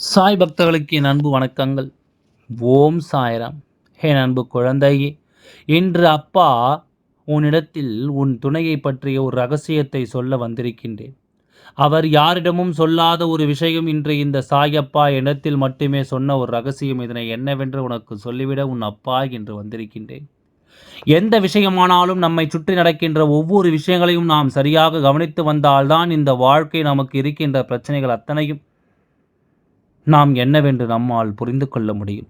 சாய் பக்தர்களுக்கு என் அன்பு வணக்கங்கள். ஓம் சாய்ராம். என் அன்பு குழந்தையே இன்று அப்பா உன்னிடத்தில் உன் துணையை பற்றிய ஒரு ரகசியத்தை சொல்ல வந்திருக்கின்றேன். அவர் யாரிடமும் சொல்லாத ஒரு விஷயம் இன்று இந்த சாயப்பா இடத்தில் மட்டுமே சொன்ன ஒரு ரகசியம். இதனை என்னவென்று உனக்கு சொல்லிவிட உன் அப்பா என்று வந்திருக்கின்றேன். எந்த விஷயமானாலும் நம்மை சுற்றி நடக்கின்ற ஒவ்வொரு விஷயங்களையும் நாம் சரியாக கவனித்து வந்தால்தான் இந்த வாழ்க்கை நமக்கு இருக்கின்ற பிரச்சனைகள் அத்தனையும் நாம் என்னவென்று நம்மால் புரிந்து கொள்ள முடியும்.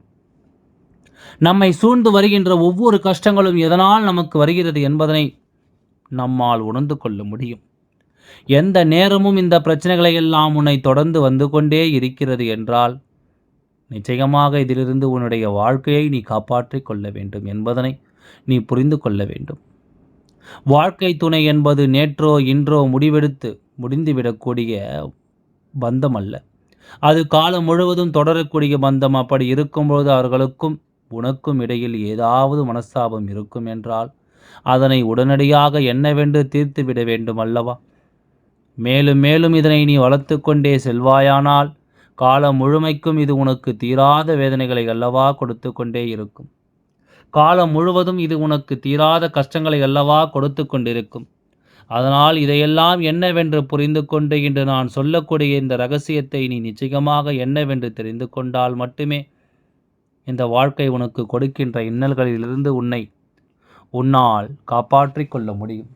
நம்மை சூழ்ந்து வருகின்ற ஒவ்வொரு கஷ்டங்களும் எதனால் நமக்கு வருகிறது என்பதனை நம்மால் உணர்ந்து கொள்ள முடியும். எந்த நேரமும் இந்த பிரச்சனைகளை எல்லாம் உன்னை தொடர்ந்து வந்து கொண்டே இருக்கிறது என்றால் நிச்சயமாக இதிலிருந்து உன்னுடைய வாழ்க்கையை நீ காப்பாற்றிக் கொள்ள வேண்டும் என்பதனை நீ புரிந்து கொள்ள வேண்டும். வாழ்க்கை துணை என்பது நேற்றோ இன்றோ முடிவெடுத்து முடிந்துவிடக்கூடிய பந்தம் அல்ல. அது காலம் முழுவதும் தொடரக்கூடிய பந்தம். அப்படி இருக்கும்போது அவர்களுக்கும் உனக்கும் இடையில் ஏதாவது மனஸ்தாபம் இருக்கும் என்றால் அதனை உடனடியாக என்னவென்று தீர்த்துவிட வேண்டும் அல்லவா? மேலும் மேலும் இதனை நீ வளர்த்து கொண்டே செல்வாயானால் காலம் முழுமைக்கும் இது உனக்கு தீராத வேதனைகளை அல்லவா கொடுத்து கொண்டே இருக்கும். காலம் முழுவதும் இது உனக்கு தீராத கஷ்டங்களை அல்லவா கொடுத்து கொண்டிருக்கும் அதனால் இதையெல்லாம் என்னவென்று புரிந்து கொண்டு இன்று நான் சொல்லக்கூடிய இந்த ரகசியத்தை நீ நிச்சயமாக என்னவென்று தெரிந்து கொண்டால் மட்டுமே இந்த வாழ்க்கை உனக்கு கொடுக்கின்ற இன்னல்களிலிருந்து உன்னை உன்னால் காப்பாற்றிக் கொள்ள முடியும்.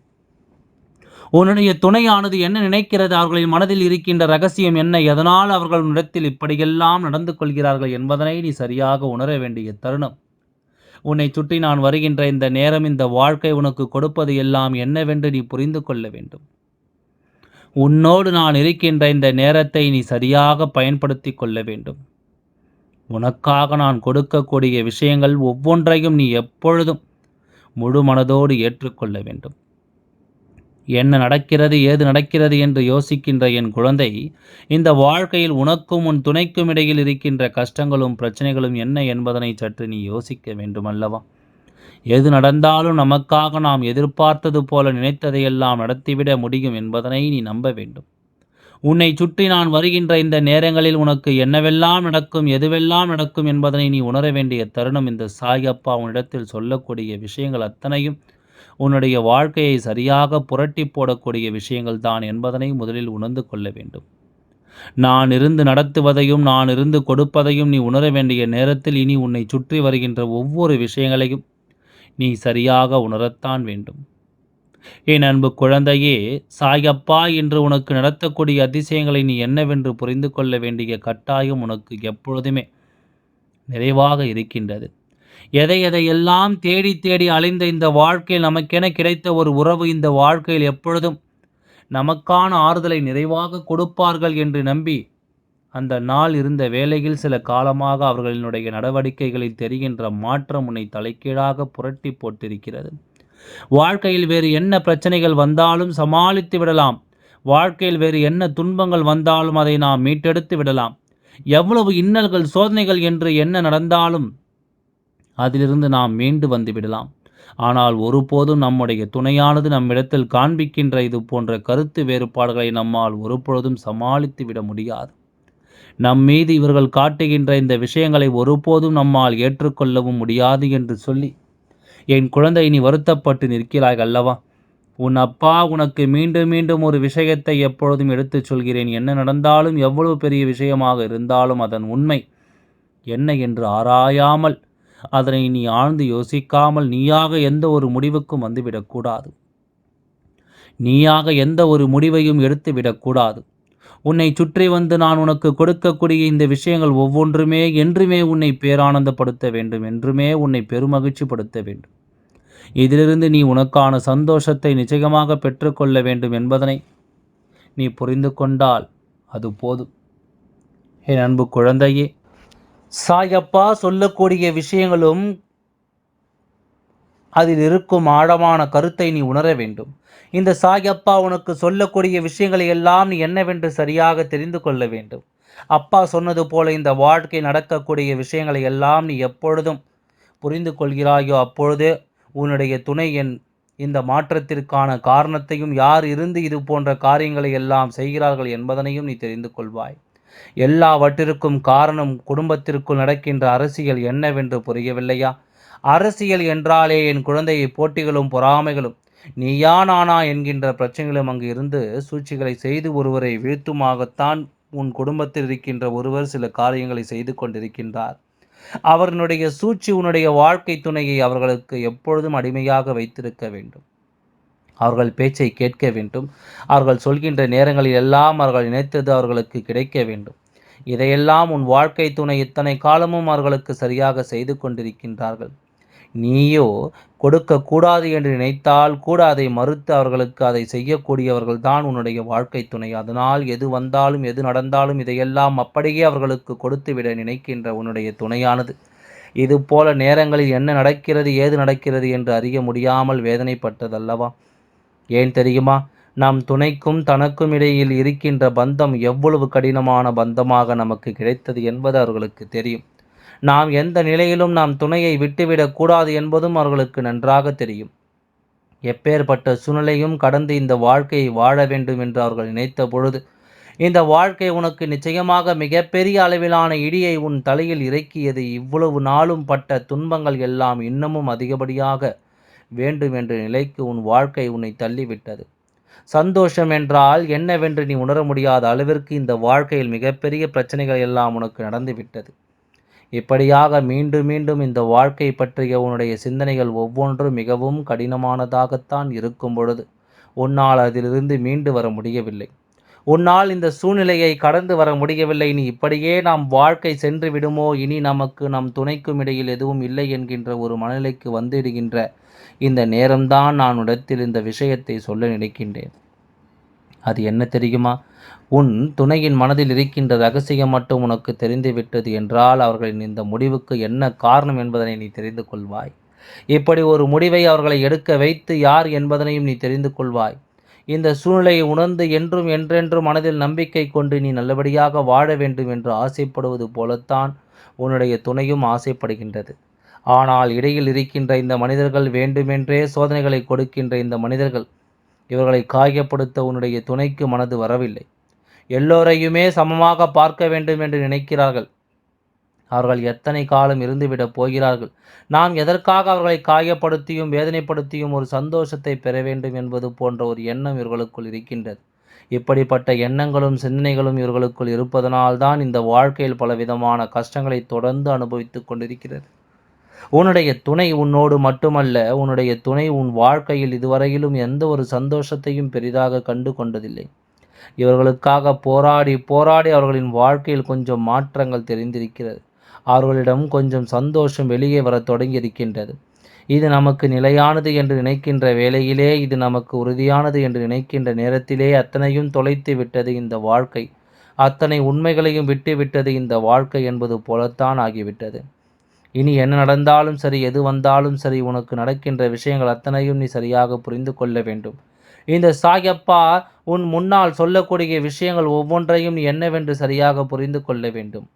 உன்னுடைய துணையானது என்ன நினைக்கிறது? அவர்களின் மனதில் இருக்கின்ற ரகசியம் என்ன? எதனால் அவர்கள் இடத்தில் இப்படியெல்லாம் நடந்து கொள்கிறார்கள் என்பதனை நீ சரியாக உணர வேண்டிய தருணம். உன்னை சுற்றி நான் வருகின்ற இந்த நேரம் இந்த வாழ்க்கை உனக்கு கொடுப்பது எல்லாம் என்னவென்று நீ புரிந்து கொள்ள வேண்டும். உன்னோடு நான் இருக்கின்ற இந்த நேரத்தை நீ சரியாக பயன்படுத்தி கொள்ள வேண்டும். உனக்காக நான் கொடுக்கக்கூடிய விஷயங்கள் ஒவ்வொன்றையும் நீ எப்பொழுதும் முழு மனதோடு ஏற்றுக்கொள்ள வேண்டும். என்ன நடக்கிறது ஏது நடக்கிறது என்று யோசிக்கின்ற என் குழந்தை இந்த வாழ்க்கையில் உனக்கும் உன் துணைக்கும் இடையில் இருக்கின்ற கஷ்டங்களும் பிரச்சனைகளும் என்ன என்பதனை சற்று நீ யோசிக்க வேண்டுமல்லவா? எது நடந்தாலும் நமக்காக நாம் எதிர்பார்த்தது போல நினைத்ததையெல்லாம் நடத்திவிட முடியும் என்பதனை நீ நம்ப வேண்டும். உன்னை சுற்றி நான் வருகின்ற இந்த நேரங்களில் உனக்கு என்னவெல்லாம் நடக்கும் எதுவெல்லாம் நடக்கும் என்பதனை நீ உணர வேண்டிய தருணம் இந்த சாயப்பா உன்னிடத்தில் சொல்லக்கூடிய விஷயங்கள் அத்தனையும் உன்னுடைய வாழ்க்கையை சரியாக புரட்டி போடக்கூடிய விஷயங்கள் தான் என்பதனை முதலில் உணர்ந்து கொள்ள வேண்டும். நான் இருந்து நடத்துவதையும் நான் இருந்து கொடுப்பதையும் நீ உணர வேண்டிய நேரத்தில் இனி உன்னை சுற்றி வருகின்ற ஒவ்வொரு விஷயங்களையும் நீ சரியாக உணரத்தான் வேண்டும். என் அன்பு குழந்தையே சாயப்பா என்று உனக்கு நடத்தக்கூடிய அதிசயங்களை நீ என்னவென்று புரிந்து கொள்ள வேண்டிய கட்டாயம் உனக்கு எப்பொழுதுமே நிறைவாக இருக்கின்றது. எதை எதையெல்லாம் தேடி தேடி அலைந்த இந்த வாழ்க்கையில் நமக்கென கிடைத்த ஒரு உறவு இந்த வாழ்க்கையில் எப்பொழுதும் நமக்கான ஆறுதலை நிறைவாக கொடுப்பார்கள் என்று நம்பி அந்த நாள் இருந்த வேளையில் சில காலமாக அவர்களினுடைய நடவடிக்கைகளில் தெரிகின்ற மாற்றம் உன்னை தலைக்கீழாக புரட்டி போட்டிருக்கிறது. வாழ்க்கையில் வேறு என்ன பிரச்சனைகள் வந்தாலும் சமாளித்து விடலாம். வாழ்க்கையில் வேறு என்ன துன்பங்கள் வந்தாலும் அதை நாம் மீட்டெடுத்து விடலாம். எவ்வளவு இன்னல்கள் சோதனைகள் என்று என்ன நடந்தாலும் அதிலிருந்து நாம் மீண்டு வந்து விடலாம் ஆனால் ஒருபோதும் நம்முடைய துணையானது நம்மிடத்தில் காண்பிக்கின்ற இது போன்ற கருத்து வேறுபாடுகளை நம்மால் ஒருபொழுதும் சமாளித்து விட முடியாது. நம் மீது இவர்கள் காட்டுகின்ற இந்த விஷயங்களை ஒருபோதும் நம்மால் ஏற்றுக்கொள்ளவும் முடியாது என்று சொல்லி என் குழந்தை நீ வருத்தப்பட்டு நிற்கிறாய் அல்லவா? உன் அப்பா உனக்கு மீண்டும் மீண்டும் ஒரு விஷயத்தை எப்பொழுதும் எடுத்துச் சொல்கிறேன். என்ன நடந்தாலும் எவ்வளவு பெரிய விஷயமாக இருந்தாலும் அதன் உண்மை என்ன என்று ஆராயாமல் அதனை நீ ஆழ்ந்து யோசிக்காமல் நீயாக எந்த ஒரு முடிவுக்கும் வந்துவிடக்கூடாது. நீயாக எந்த ஒரு முடிவையும் எடுத்துவிடக்கூடாது. உன்னை சுற்றி வந்து நான் உனக்கு கொடுக்கக்கூடிய இந்த விஷயங்கள் ஒவ்வொன்றுமே என்றுமே உன்னை பேரானந்தப்படுத்த வேண்டும் என்றுமே உன்னை பெருமகிழ்ச்சிப்படுத்த வேண்டும். இதிலிருந்து நீ உனக்கான சந்தோஷத்தை நிச்சயமாக பெற்றுக்கொள்ள வேண்டும் என்பதனை நீ புரிந்து கொண்டால் அது போதும். என் அன்பு குழந்தையே சாயப்பா சொல்லக்கூடிய விஷயங்களும் அதில் இருக்கும் ஆழமான கருத்தை நீ உணர வேண்டும். இந்த சாயப்பா உனக்கு சொல்லக்கூடிய விஷயங்களை எல்லாம் நீ என்னவென்று சரியாக தெரிந்து கொள்ள வேண்டும். அப்பா சொன்னது போல இந்த வாழ்க்கை நடக்கக்கூடிய விஷயங்களை எல்லாம் நீ எப்பொழுதும் புரிந்து கொள்கிறாயோ அப்பொழுது உன்னுடைய துணை என் இந்த மாற்றத்திற்கான காரணத்தையும் யார் இருந்து இது போன்ற காரியங்களை எல்லாம் செய்கிறார்கள் என்பதனையும் நீ தெரிந்து கொள்வாய். எல்லாவற்றிற்கும் காரணம் குடும்பத்திற்குள் நடக்கின்ற அரசியல் என்னவென்று புரியவில்லையா? அரசியல் என்றாலே என் குழந்தையை போட்டிகளும் பொறாமைகளும். நீயா நானா என்கின்ற பிரச்சனைகளும் அங்கு இருந்து சூழ்ச்சிகளை செய்து ஒருவரை வீழ்த்துமாகத்தான் உன் குடும்பத்தில் இருக்கின்ற ஒருவர் சில காரியங்களை செய்து கொண்டிருக்கின்றார். அவர்களுடைய சூழ்ச்சி உன்னுடைய வாழ்க்கை துணையை அவர்களுக்கு எப்பொழுதும் அடிமையாக வைத்திருக்க வேண்டும். அவர்கள் பேச்சை கேட்க வேண்டும். அவர்கள் சொல்கின்ற நேரங்களில் எல்லாம் அவர்கள் நினைத்தது அவர்களுக்கு கிடைக்க வேண்டும். இதையெல்லாம் உன் வாழ்க்கை துணை இத்தனை காலமும் அவர்களுக்கு சரியாக செய்து கொண்டிருக்கின்றார்கள். நீயோ கொடுக்கக்கூடாது என்று நினைத்தால் கூட அதை மறுத்து அவர்களுக்கு அதை செய்யக்கூடியவர்கள் தான் உன்னுடைய வாழ்க்கை துணை. அதனால் எது வந்தாலும் எது நடந்தாலும் இதையெல்லாம் அப்படியே அவர்களுக்கு கொடுத்துவிட நினைக்கின்ற உன்னுடைய துணையானது. இது போல நேரங்களில் என்ன நடக்கிறது ஏது நடக்கிறது என்று அறிய முடியாமல் வேதனைப்பட்டதல்லவா? ஏன் தெரியுமா? நம் துணைக்கும் தனக்கும் இடையில் இருக்கின்ற பந்தம் எவ்வளவு கடினமான பந்தமாக நமக்கு கிடைத்தது என்பது அவர்களுக்கு தெரியும். நாம் எந்த நிலையிலும் நாம் துணையை விட்டுவிடக்கூடாது என்பதும் அவர்களுக்கு நன்றாக தெரியும். எப்பேற்பட்ட சூழ்நிலையும் கடந்து இந்த வாழ்க்கையை வாழ வேண்டும் என்று அவர்கள் நினைத்த பொழுது இந்த வாழ்க்கை உனக்கு நிச்சயமாக மிகப்பெரிய அளவிலான இடியை உன் தலையில் இறக்கியது. இவ்வளவு நாளும் பட்ட துன்பங்கள் எல்லாம் இன்னமும் அதிகப்படியாக வேண்டும் என்ற நிலைக்கு உன் வாழ்க்கை உன்னை தள்ளிவிட்டது. சந்தோஷம் என்றால் என்னவென்று நீ உணர முடியாத அளவிற்கு இந்த வாழ்க்கையில் மிகப்பெரிய பிரச்சனைகள் எல்லாம் உனக்கு நடந்துவிட்டது இப்படியாக மீண்டும் மீண்டும் இந்த வாழ்க்கை பற்றிய உன்னுடைய சிந்தனைகள் ஒவ்வொன்றும் மிகவும் கடினமானதாகத்தான் இருக்கும் பொழுது உன்னால் அதிலிருந்து மீண்டு வர முடியவில்லை. உன்னால் இந்த சூழ்நிலையை கடந்து வர முடியவில்லை. நீ இப்படியே நாம் வாழ்க்கை சென்று விடுமோ? இனி நமக்கு நம் துணைக்கும் இடையில் எதுவும் இல்லை என்கின்ற ஒரு மனநிலைக்கு வந்திடுகின்ற இந்த நேரம்தான் நான் உடத்தில் இந்த விஷயத்தை சொல்ல நினைக்கின்றேன். அது என்ன தெரியுமா? உன் துணையின் மனதில் இருக்கின்ற ரகசியம் மட்டும் உனக்கு தெரிந்துவிட்டது என்றால் அவர்களின் இந்த முடிவுக்கு என்ன காரணம் என்பதனை நீ தெரிந்து கொள்வாய். இப்படி ஒரு முடிவை அவர்களை எடுக்க வைத்து யார் என்பதனையும் நீ தெரிந்து கொள்வாய். இந்த சூழ்நிலையை உணர்ந்து என்றும் என்றென்றும் மனதில் நம்பிக்கை கொண்டு நீ நல்லபடியாக வாழ வேண்டும் என்று ஆசைப்படுவது போலத்தான் உன்னுடைய துணையும் ஆசைப்படுகின்றது. ஆனால் இடையில் இருக்கின்ற இந்த மனிதர்கள் வேண்டுமென்றே சோதனைகளை கொடுக்கின்ற இந்த மனிதர்கள் இவர்களை காயப்படுத்த உன்னுடைய துணைக்கு மனது வரவில்லை. எல்லோரையுமே சமமாக பார்க்க வேண்டும் என்று நினைக்கிறார்கள். அவர்கள் எத்தனை காலம் இருந்துவிடப் போகிறார்கள்? நாம் எதற்காக அவர்களை காயப்படுத்தியும் வேதனைப்படுத்தியும் ஒரு சந்தோஷத்தை பெற வேண்டும் என்பது போன்ற ஒரு எண்ணம் இவர்களுக்குள் இருக்கின்றது. இப்படிப்பட்ட எண்ணங்களும் சிந்தனைகளும் இவர்களுக்குள் இருப்பதனால்தான் இந்த வாழ்க்கையில் பலவிதமான கஷ்டங்களை தொடர்ந்து அனுபவித்துக் கொண்டிருக்கிறது. உன்னுடைய துணை உன்னோடு மட்டுமல்ல உன்னுடைய துணை உன் வாழ்க்கையில் இதுவரையிலும் எந்த ஒரு சந்தோஷத்தையும் பெரிதாக கண்டு கொண்டதில்லை. இவர்களுக்காக போராடி போராடி அவர்களின் வாழ்க்கையில் கொஞ்சம் மாற்றங்கள் தெரிந்திருக்கிறது. அவர்களிடம் கொஞ்சம் சந்தோஷம் வெளியே வர தொடங்கியிருக்கின்றது. இது நமக்கு நிலையானது என்று நினைக்கின்ற வேளையிலே இது நமக்கு உறுதியானது என்று நினைக்கின்ற நேரத்திலே அத்தனையும் தொலைத்து விட்டது இந்த வாழ்க்கை. அத்தனை உண்மைகளையும் விட்டுவிட்டது இந்த வாழ்க்கை என்பது போலத்தான் ஆகிவிட்டது. இனி என்ன நடந்தாலும் சரி எது வந்தாலும் சரி உனக்கு நடக்கின்ற விஷயங்கள் அத்தனையும் நீ சரியாக புரிந்து கொள்ள வேண்டும். இந்த சாயப்பா உன் முன்னால் சொல்லக்கூடிய விஷயங்கள் ஒவ்வொன்றையும் நீ என்னவென்று சரியாக புரிந்து கொள்ள வேண்டும்.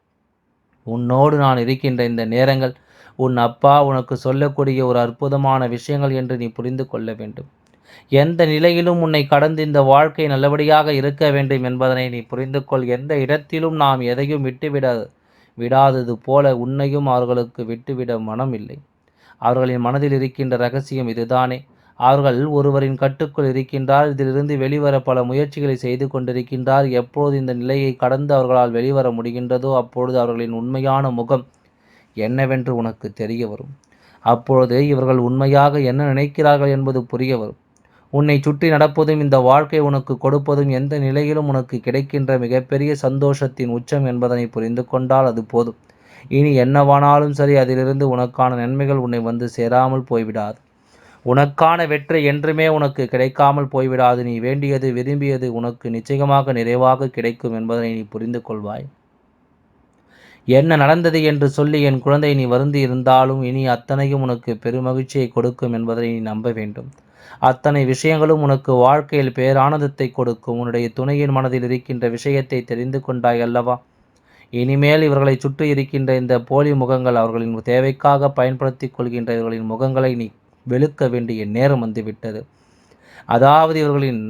உன்னோடு நான் இருக்கின்ற இந்த நேரங்கள் உன் அப்பா உனக்கு சொல்லக்கூடிய ஒரு அற்புதமான விஷயங்கள் என்று நீ புரிந்து கொள்ள வேண்டும். எந்த நிலையிலும் உன்னை கடந்து இந்த வாழ்க்கை நல்லபடியாக இருக்க வேண்டும் என்பதனை நீ புரிந்து கொள். எந்த இடத்திலும் நாம் எதையும் விட்டுவிட விடாதது போல உன்னையும் அவர்களுக்கு விட்டுவிட மனம் இல்லை அவர்களின் மனதில் இருக்கின்ற ரகசியம் இதுதானே. அவர்கள் ஒருவரின் கட்டுக்குள் இருக்கின்றார் இதிலிருந்து வெளிவர பல முயற்சிகளை செய்து கொண்டிருக்கின்றார். எப்போது இந்த நிலையை கடந்து அவர்களால் வெளிவர முடிகின்றதோ அப்பொழுது அவர்களின் உண்மையான முகம் என்னவென்று உனக்கு தெரிய வரும். அப்பொழுது இவர்கள் உண்மையாக என்ன நினைக்கிறார்கள் என்பது புரிய வரும். உன்னை சுற்றி நடப்பதும் இந்த வாழ்க்கை உனக்கு கொடுப்பதும் எந்த நிலையிலும் உனக்கு கிடைக்கின்ற மிகப்பெரிய சந்தோஷத்தின் உச்சம் என்பதனை புரிந்து கொண்டால் அது போதும். இனி என்னவானாலும் சரி அதிலிருந்து உனக்கான நன்மைகள் உன்னை வந்து சேராமல் போய்விடாது. உனக்கான வெற்றி என்றுமே உனக்கு கிடைக்காமல் போய்விடாது. நீ வேண்டியது விரும்பியது உனக்கு நிச்சயமாக நிறைவாக கிடைக்கும் என்பதனை நீ புரிந்து கொள்வாய். என்ன நடந்தது என்று சொல்லி என் குழந்தை நீ வருந்தி இருந்தாலும் இனி அத்தனையும் உனக்கு பெருமகிழ்ச்சியை கொடுக்கும் என்பதை நீ நம்ப வேண்டும். அத்தனை விஷயங்களும் உனக்கு வாழ்க்கையில் பேரானந்தத்தை கொடுக்கும். உன்னுடைய துணையின் மனதில் இருக்கின்ற விஷயத்தை தெரிந்து கொண்டாய் அல்லவா? இனிமேல் இவர்களை சுற்றி இருக்கின்ற இந்த போலி முகங்கள் அவர்களின் தேவைக்காக பயன்படுத்தி கொள்கின்ற இவர்களின் முகங்களை நீ வெளுக்க வேண்டிய நேரம் வந்துவிட்டது. அதாவது இவர்களின்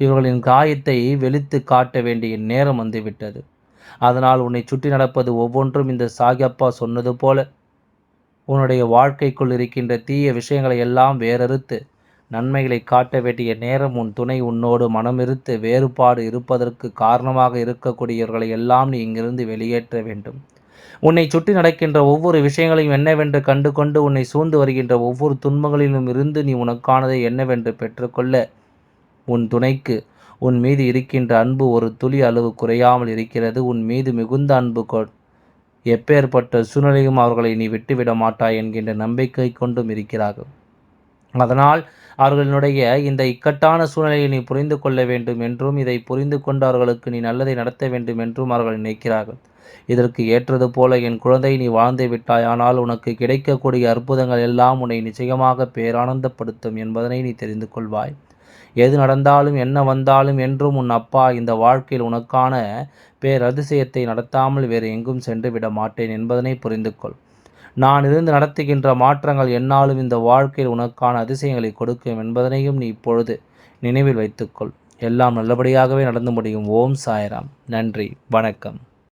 இவர்களின் காயத்தை வெளுத்து காட்ட வேண்டிய நேரம் வந்துவிட்டது. அதனால் உன்னை சுற்றி நடப்பது ஒவ்வொன்றும் இந்த சாகியப்பா சொன்னது போல. உன்னுடைய வாழ்க்கைக்குள் இருக்கின்ற தீய விஷயங்களை எல்லாம் வேறறுத்து நன்மைகளை காட்ட வேண்டிய நேரம் உன் துணை உன்னோடு மனமிருத்து வேறுபாடு இருப்பதற்கு காரணமாக இருக்கக்கூடியவர்களை எல்லாம் நீ இங்கிருந்து வெளியேற்ற வேண்டும். உன்னை சுற்றி நடக்கின்ற ஒவ்வொரு விஷயங்களையும் என்னவென்று கண்டு கொண்டு உன்னை சூழ்ந்து வருகின்ற ஒவ்வொரு துன்பங்களிலும் இருந்து நீ உனக்கானதை என்னவென்று பெற்றுக்கொள்ள உன் துணைக்கு உன் மீது இருக்கின்ற அன்பு ஒரு துளி அளவு குறையாமல் இருக்கிறது. உன் மீது மிகுந்த அன்பு எப்பேற்பட்ட சூழ்நிலையும் அவர்களை நீ விட்டுவிட மாட்டாய் என்கின்ற நம்பிக்கை கொண்டும் இருக்கிறார்கள். அதனால் அவர்களினுடைய இந்த இக்கட்டான சூழ்நிலையை நீ புரிந்து கொள்ள வேண்டும் என்றும் இதை புரிந்து கொண்டு அவர்களுக்கு நீ நல்லதை நடத்த வேண்டும் என்றும் அவர்கள் நினைக்கிறார்கள். இதற்கு ஏற்றது போல என் குழந்தை நீ வாழ்ந்து விட்டாய் ஆனால் உனக்கு கிடைக்கக்கூடிய அற்புதங்கள் எல்லாம் உன்னை நிச்சயமாக பேரானந்தப்படுத்தும் என்பதனை நீ தெரிந்து கொள்வாய். எது நடந்தாலும் என்ன வந்தாலும் என்றும் உன் அப்பா இந்த வாழ்க்கையில் உனக்கான பேரதிசயத்தை நடத்தாமல் வேறு எங்கும் சென்று விட மாட்டேன் என்பதனை புரிந்து கொள் நான் இருந்து நடத்துகின்ற மாற்றங்கள் என்னாலும் இந்த வாழ்க்கையில் உனக்கான அதிசயங்களை கொடுக்கும் என்பதனையும் நீ இப்பொழுது நினைவில் வைத்துக்கொள். எல்லாம் நல்லபடியாகவே நடந்து முடியும். ஓம் சாய்ராம். நன்றி. வணக்கம்.